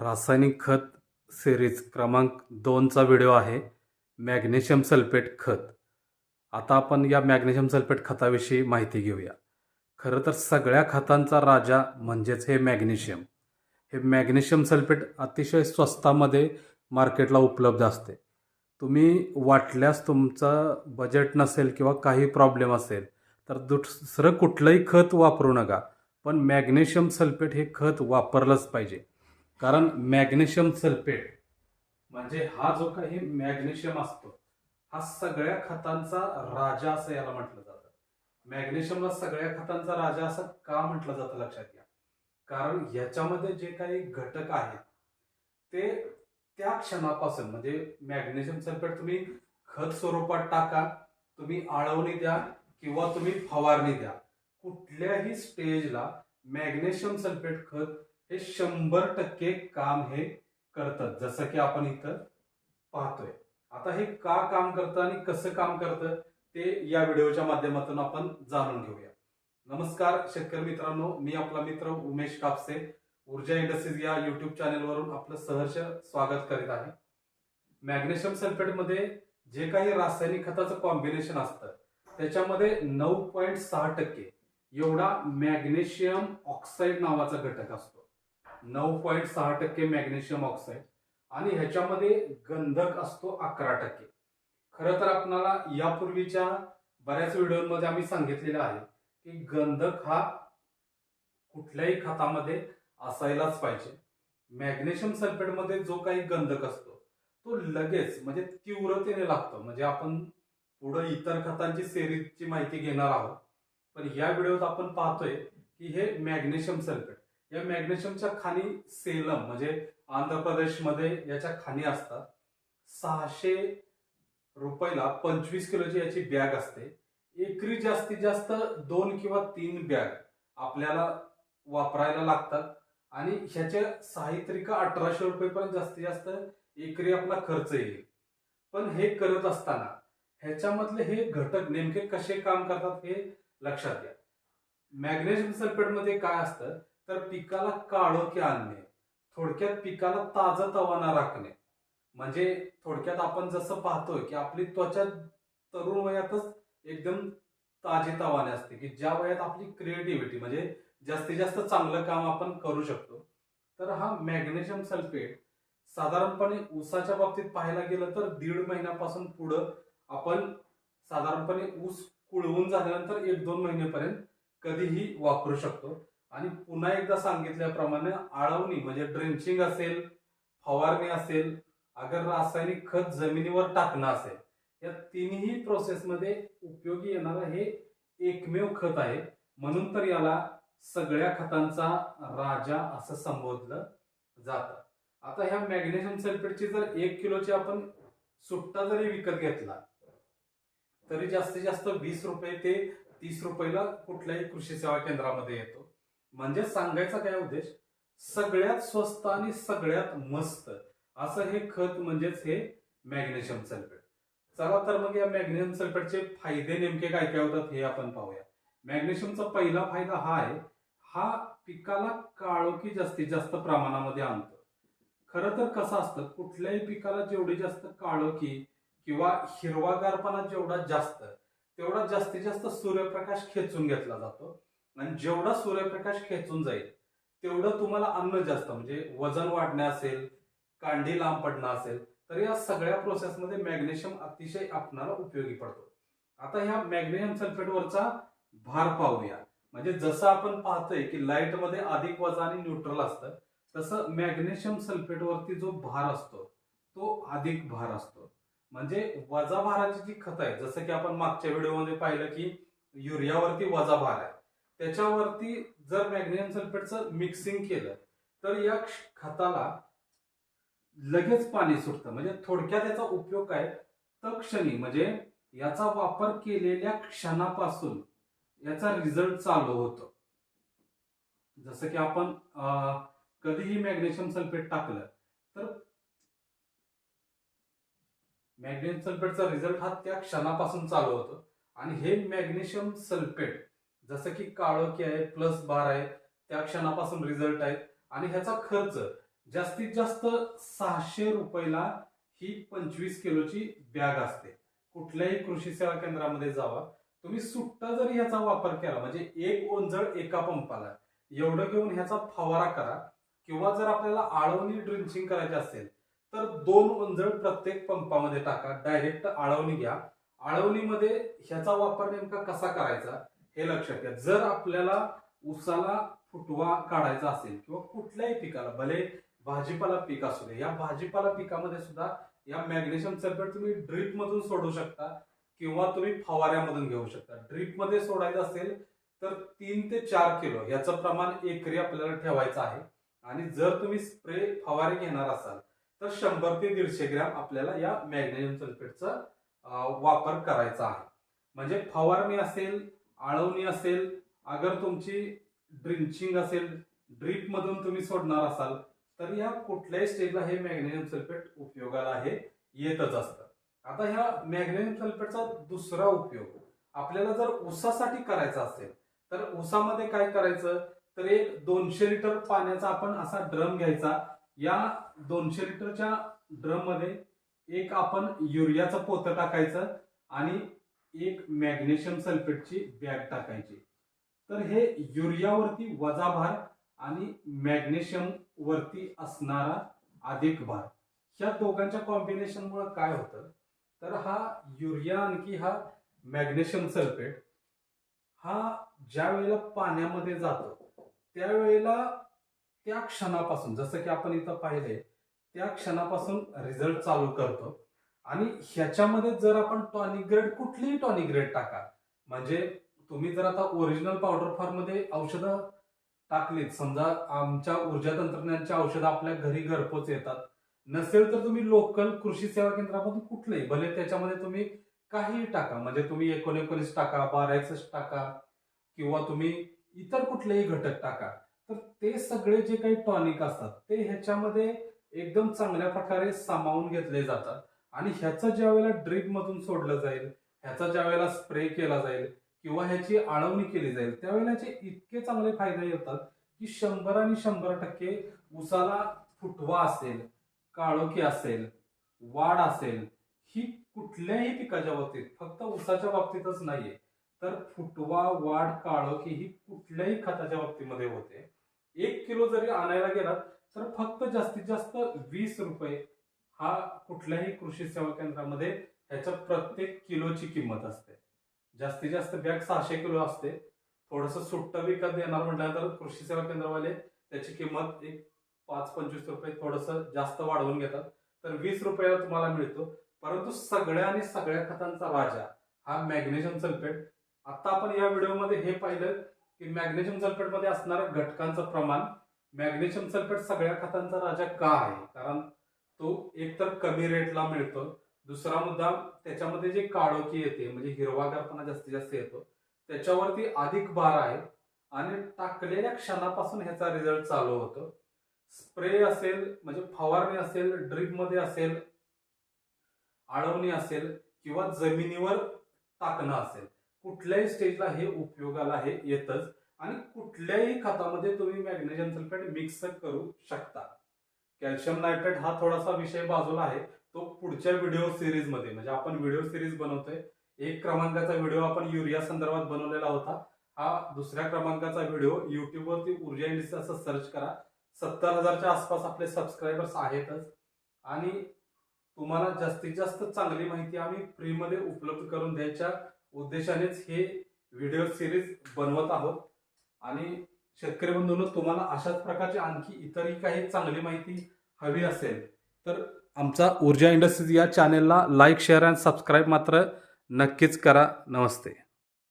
रासायनिक खत सिरीज क्रमांक दोनचा व्हिडिओ आहे मॅग्नेशियम सल्फेट खत. आता आपण या मॅग्नेशियम सल्फेट खताविषयी माहिती घेऊया. खरं तर सगळ्या खतांचा राजा म्हणजेच हे मॅग्नेशियम हे मॅग्नेशियम सल्फेट अतिशय स्वस्तामध्ये मार्केटला उपलब्ध असते. तुम्ही वाटल्यास तुमचं बजेट नसेल किंवा काही प्रॉब्लेम असेल तर दुसरं कुठलंही खत वापरू नका. पण मॅग्नेशियम सल्फेट हे खत वापरलंच पाहिजे. कारण मॅग्नेशियम सल्फेट म्हणजे हा जो काही मॅग्नेशियम असतो हा सगळ्या खतांचा राजा असं याला म्हटलं जातं. मॅग्नेशियमला सगळ्या खतांचा राजा असं का म्हटलं जातं लक्षात घ्या. कारण याच्यामध्ये जे काही घटक आहेत ते त्या क्षणापासून म्हणजे मॅग्नेशियम सल्फेट तुम्ही खत स्वरूपात टाका तुम्ही आळवणी द्या किंवा तुम्ही फवारणी द्या. कुठल्याही स्टेजला मॅग्नेशियम सल्फेट खत हे शंभर टक्के काम हे करतात. जसं की आपण इथं पाहतोय. आता हे का काम करतं आणि कसं काम करतं ते या व्हिडिओच्या माध्यमातून आपण जाणून घेऊया. नमस्कार शेतकरी मित्रांनो. मी आपला मित्र उमेश कापसे. ऊर्जा इंडस्ट्रीज या युट्यूब चॅनेलवरून आपलं सहर्ष स्वागत करीत आहे. मॅग्नेशियम सल्फेटमध्ये जे काही रासायनिक खताचं कॉम्बिनेशन असतं त्याच्यामध्ये नऊ पॉईंट सहा टक्के एवढा मॅग्नेशियम ऑक्साईड नावाचा घटक असतो. नऊ पॉईंट सहा टक्के मॅग्नेशियम ऑक्साईड आणि ह्याच्यामध्ये गंधक असतो अकरा टक्के. खरं तर आपणाला यापूर्वीच्या बऱ्याच व्हिडिओमध्ये आम्ही सांगितलेलं आहे की गंधक हा कुठल्याही खतामध्ये असायलाच पाहिजे. मॅग्नेशियम सल्फेटमध्ये जो काही गंधक असतो तो लगेच म्हणजे तीव्रतेने लागतो. म्हणजे आपण पुढे इतर खतांची सेरीजची माहिती घेणार आहोत. पण या व्हिडिओत आपण पाहतोय की हे मॅग्नेशियम सल्फेट. या मॅग्नेशियमच्या खाणी सेलम म्हणजे आंध्र प्रदेशमध्ये याच्या खाणी असतात. सहाशे रुपयाला पंचवीस किलोची याची बॅग असते. एकरी जास्तीत जास्त दोन किंवा तीन बॅग आपल्याला वापरायला लागतात. आणि ह्याच्या साहित्रिका अठराशे रुपयेपर्यंत जास्तीत जास्त एकरी आपला खर्च येईल. पण हे करत असताना ह्याच्यामधले हे घटक नेमके कसे काम करतात हे लक्षात घ्या. मॅग्नेशियम सल्फेटमध्ये काय असतं? तर पिकाला काळोखी आणणे थोडक्यात पिकाला ताजा तवाना राखणे. म्हणजे थोडक्यात आपण जसं पाहतोय की आपली त्वचा तरुण वयातच एकदम ताजे तवाने असते की ज्या वयात आपली क्रिएटिव्हिटी म्हणजे जास्तीत जास्त चांगलं काम आपण करू शकतो. तर हा मॅग्नेशियम सल्फेट साधारणपणे ऊसाच्या बाबतीत पाहायला गेलं तर दीड महिन्यापासून पुढं आपण साधारणपणे ऊस कुळवून झाल्यानंतर एक दोन महिन्यापर्यंत कधीही वापरू शकतो. आणि पुन्हा एकदा सांगितल्याप्रमाणे आळवणी म्हणजे ड्रेंचिंग असेल फवारणी असेल अगर रासायनिक खत जमिनीवर टाकणं असेल या तिन्ही प्रोसेसमध्ये उपयोगी येणारं हे एकमेव खत आहे. म्हणून तर याला सगळ्या खतांचा राजा असं संबोधलं जातं. आता ह्या मॅग्नेशियम सल्फेटची जर एक किलोची आपण सुट्टा जरी विकत घेतला तरी जास्तीत जास्त वीस रुपये ते तीस रुपयाला कुठल्याही कृषी सेवा केंद्रामध्ये येतो. म्हणजे सांगायचा काय उद्देश? सगळ्यात स्वस्त आणि सगळ्यात मस्त असं हे खत म्हणजेच हे मॅग्नेशियम सल्फेट. चला तर मग या मॅग्नेशियम सल्फेटचे फायदे नेमके काय काय होतात हे आपण पाहूया. मॅग्नेशियमचा पहिला फायदा हा आहे हा पिकाला काळोखी जास्तीत जास्त प्रमाणामध्ये आणतो. खरं तर कसं असतं कुठल्याही पिकाला जेवढी जास्त काळोखी किंवा हिरवागारपणा जेवढा जास्त तेवढा जास्तीत जास्त सूर्यप्रकाश खेचून घेतला जातो. आणि जेवढा सूर्यप्रकाश खेचून जाईल तेवढं तुम्हाला अन्न जास्त म्हणजे वजन वाढणे असेल कांडी लांब पडणं असेल तर या सगळ्या प्रोसेसमध्ये मॅग्नेशियम अतिशय आपणाला उपयोगी पडतो. आता ह्या मॅग्नेशियम सल्फेटवरचा भार पाहूया. म्हणजे जसं आपण पाहतोय की लाईटमध्ये अधिक वजा आणि न्यूट्रल असतं तसं मॅग्नेशियम सल्फेटवरती जो भार असतो तो अधिक भार असतो. म्हणजे वजा भाराची जी खत आहे जसं की आपण मागच्या व्हिडिओमध्ये पाहिलं की युरियावरती वजा भार आहे. त्याच्यावरती जर मॅग्नेशियम सल्फेटचं मिक्सिंग केलं तर या खताला लगेच पाणी सुटतं. म्हणजे थोडक्यात याचा उपयोग काय? तक्षणी म्हणजे याचा वापर केलेल्या क्षणापासून याचा रिझल्ट चालू होतो. जसं की आपण कधीही मॅग्नेशियम सल्फेट टाकलं तर मॅग्नेशियम सल्फेटचा रिझल्ट हा त्या क्षणापासून चालू होतो. आणि हे मॅग्नेशियम सल्फेट जसं की काळोखी आहे प्लस बार आहे त्या क्षणापासून रिझल्ट आहेत. आणि ह्याचा खर्च जास्तीत जास्त सहाशे रुपयाला ही पंचवीस किलोची बॅग असते. कुठल्याही कृषी सेवा केंद्रामध्ये जावा. तुम्ही सुट्टा जरी ह्याचा वापर केला म्हणजे एक ओंजळ एका पंपाला एवढं घेऊन ह्याचा फवारा करा. किंवा जर आपल्याला आळवणी ड्रिंचिंग करायची असेल तर दोन ओंजळ प्रत्येक पंपामध्ये टाका. डायरेक्ट आळवणी घ्या. आळवणीमध्ये ह्याचा वापर नेमका कसा करायचा? हे लक्षात घ्या. जर आपल्याला उसाला फुटवा काढायचा असेल किंवा कुठल्याही पिकाला भले भाजीपाला पीक असू दे या भाजीपाला पिकामध्ये सुद्धा या मॅग्नेशियम सल्फेट तुम्ही ड्रीप मधून सोडू शकता किंवा तुम्ही फवाऱ्यामधून घेऊ शकता. ड्रीपमध्ये सोडायचं असेल तर तीन ते चार किलो याचं प्रमाण एकरी आपल्याला ठेवायचं आहे. आणि जर तुम्ही स्प्रे फवारे घेणार असाल तर शंभर ते दीडशे ग्रॅम आपल्याला या मॅग्नेशियम सल्फेटचा वापर करायचा आहे. म्हणजे फवारणी असेल आळवणी असेल अगर तुमची ड्रिंचिंग असेल ड्रीपमधून तुम्ही सोडणार असाल तर या कुठल्याही स्टेजला हे मॅग्नेशियम सल्फेट उपयोगाला हे येतच असतं. आता ह्या मॅग्नेशियम सल्फेटचा दुसरा उपयोग आपल्याला जर ऊसासाठी करायचा असेल तर ऊसामध्ये काय करायचं? तर एक दोनशे लिटर पाण्याचा आपण असा ड्रम घ्यायचा. या दोनशे लिटरच्या ड्रममध्ये एक आपण युरियाचं पोतं टाकायचं आणि एक मॅग्नेशियम सल्फेटची बॅग टाकायची. तर हे युरियावरती वजा भार आणि मॅग्नेशियम वरती असणारा अधिक भार. ह्या दोघांच्या कॉम्बिनेशनमुळे काय होतं? तर हा युरिया आणखी हा मॅग्नेशियम सल्फेट हा ज्या वेळेला पाण्यामध्ये जातो त्यावेळेला त्या क्षणापासून जसं की आपण इथं पाहिले त्या क्षणापासून रिझल्ट चालू करतो. आणि ह्याच्यामध्ये जर आपण टॉनिक ग्रेड कुठलीही टॉनिक ग्रेड टाका म्हणजे तुम्ही जर आता ओरिजिनल पावडर फॉर्ममध्ये औषधं टाकलीत समजा आमच्या ऊर्जा तंत्रज्ञानची औषधं आपल्या घरी घरपोच येतात नसेल तर तुम्ही लोकल कृषी सेवा केंद्रामधून कुठलेही भले त्याच्यामध्ये तुम्ही काहीही टाका म्हणजे तुम्ही एकोणएकोणीस टाका बारा एकसष्ट टाका किंवा तुम्ही इतर कुठलेही घटक टाका तर ते सगळे जे काही टॉनिक असतात ते ह्याच्यामध्ये एकदम चांगल्या प्रकारे सामावून घेतले जातात. आणि ह्याचं ज्या वेळेला ड्रिप मधून सोडलं जाईल ह्याचा ज्या वेळेला स्प्रे केला जाईल किंवा ह्याची आळवणी केली जाईल त्यावेळेला याचे इतके चांगले फायदे येतात की शंभर आणि शंभर टक्के उसाला फुटवा असेल काळोखी असेल वाढ असेल ही कुठल्याही पिकाच्या बाबतीत फक्त उसाच्या बाबतीतच नाहीये. तर फुटवा वाढ काळोखी ही कुठल्याही खताच्या बाबतीमध्ये होते. एक किलो जरी आणायला गेलात तर फक्त जास्तीत जास्त वीस रुपये हा कुठल्याही कृषी सेवा केंद्रामध्ये ह्याच्या प्रत्येक किलोची किंमत असते. जास्तीत जास्त बॅग सहाशे किलो असते. थोडंसं सुट्ट विकत देणार म्हटल्यानंतर कृषी सेवा केंद्रवाले त्याची किंमत एक पाच पंचवीस रुपये थोडंसं जास्त वाढवून घेतात. तर वीस रुपयाला तुम्हाला मिळतो. परंतु सगळ्या आणि सगळ्या खतांचा राजा हा मॅग्नेशियम सल्फेट. आता आपण या व्हिडिओमध्ये हे पाहिलं की मॅग्नेशियम सल्फेटमध्ये असणाऱ्या घटकांचं प्रमाण. मॅग्नेशियम सल्फेट सगळ्या खतांचा राजा का आहे? कारण तो एक तर कमी रेटला मिळतो. दुसरा मुद्दा त्याच्यामध्ये जे काळोखी येते म्हणजे हिरवागारपणा जास्तीत जास्त येतो त्याच्यावरती अधिक भार आहे आणि टाकलेल्या क्षणापासून ह्याचा रिझल्ट चालू होतो. स्प्रे असेल म्हणजे फवारणी असेल ड्रीपमध्ये असेल आळवणी असेल किंवा जमिनीवर टाकणं असेल कुठल्याही स्टेजला हे उपयोगाला हे येतच आणि कुठल्याही खतामध्ये तुम्ही मॅग्नेशियम सल्फेट मिक्स करू शकता. कॅल्शियम नायट्रेट हा थोडासा विषय बाजूला आहे. तो पुढच्या व्हिडिओ सिरीजमध्ये म्हणजे आपण व्हिडिओ सिरीज बनवतोय. एक क्रमांकाचा व्हिडिओ आपण युरिया संदर्भात बनवलेला होता. हा दुसऱ्या क्रमांकाचा व्हिडिओ युट्यूबवरती ऊर्जा इंडस्ट्री असं सर्च करा. सत्तर हजारच्या आसपास आपले सबस्क्रायबर्स आहेतच. आणि तुम्हाला जास्तीत जास्त चांगली माहिती आम्ही फ्रीमध्ये उपलब्ध करून द्यायच्या उद्देशानेच हे व्हिडिओ सिरीज बनवत आहोत. आणि शेतकरी बंधूंनो तुम्हाला अशाच प्रकारची आणखी इतरही काही चांगली माहिती हवी असेल तर आमचा ऊर्जा इंडस्ट्रीज या चॅनेलला लाईक शेअर आणि सबस्क्राईब मात्र नक्कीच करा. नमस्ते.